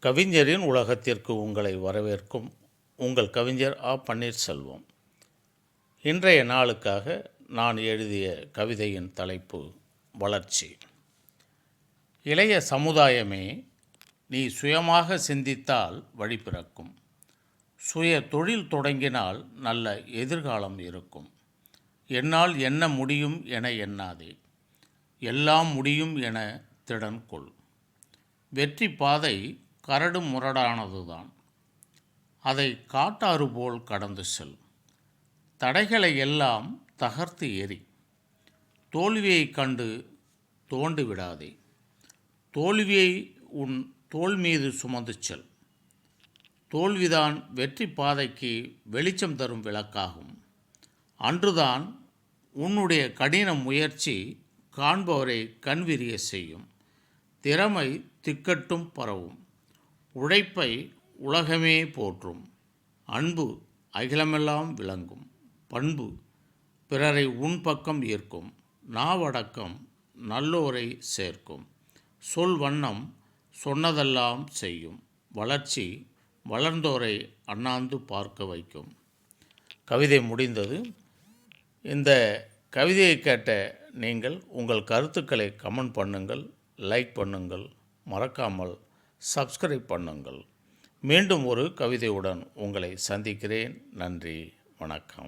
கவிஞரின் உலகத்திற்கு உங்களை வரவேற்கும் உங்கள் கவிஞர் ஆ. பன்னீர்செல்வம். இன்றைய நாளுக்காக நான் எழுதிய கவிதையின் தலைப்பு வளர்ச்சி. இளைய சமுதாயமே நீ சுயமாக சிந்தித்தால் வழி பிறக்கும். சுய தொழில் தொடங்கினால் நல்ல எதிர்காலம் இருக்கும். என்னால் என்ன முடியும் என எண்ணாதே. எல்லாம் முடியும் என திடன் கொள் வெற்றி பாதை கரடு முரடானதுதான். அதை காட்டாறு போல் கடந்து செல். தடைகளை எல்லாம் தகர்த்து எறி தோல்வியைக் கண்டு தோண்டு விடாதே. தோல்வியை உன் தோள் மீது சுமந்து செல். தோல்விதான் வெற்றி பாதைக்கு வெளிச்சம் தரும் விளக்காகும். அன்றுதான் உன்னுடைய கடின முயற்சி காண்பவரை கண்விரிய செய்யும். திறமை திக்கட்டும் பரவும். உழைப்பை உலகமே போற்றும். அன்பு அகிலமெல்லாம் விளங்கும். பண்பு பிறரை உன் பக்கம் ஈர்க்கும். நாவடக்கம் நல்லோரை சேர்க்கும். சொல் வண்ணம் சொன்னதெல்லாம் செய்யும். வளர்ச்சி வளர்ந்தோரை அண்ணாந்து பார்க்க வைக்கும். கவிதை முடிந்தது. இந்த கவிதையை கேட்ட நீங்கள் உங்கள் கருத்துக்களை கமெண்ட் பண்ணுங்கள் லைக் பண்ணுங்கள். மறக்காமல் சப்ஸ்கிரைப் பண்ணுங்கள். மீண்டும் ஒரு கவிதையுடன் உங்களை சந்திக்கிறேன். நன்றி. வணக்கம்.